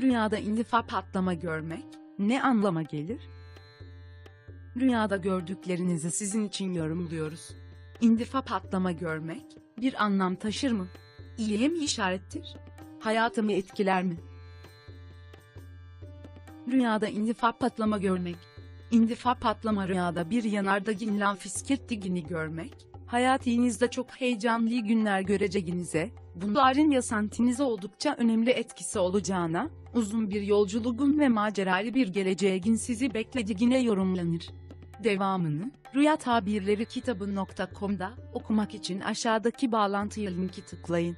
Rüyada indifa patlama görmek ne anlama gelir? Rüyada gördüklerinizi sizin için yorumluyoruz. İndifa patlama görmek bir anlam taşır mı? İyiye mi işarettir? Hayatımı etkiler mi? Rüyada indifa patlama görmek. İndifa patlama rüyada bir yanardağın lanfiskirttiğini görmek, hayatınızda çok heyecanlı günler göreceğinize, bunların yaşantınıza oldukça önemli etkisi olacağına, uzun bir yolculuğun ve maceralı bir geleceğin sizi beklediğine yorumlanır. Devamını, Rüya Tabirleri kitabı.com'da okumak için aşağıdaki bağlantıya linki tıklayın.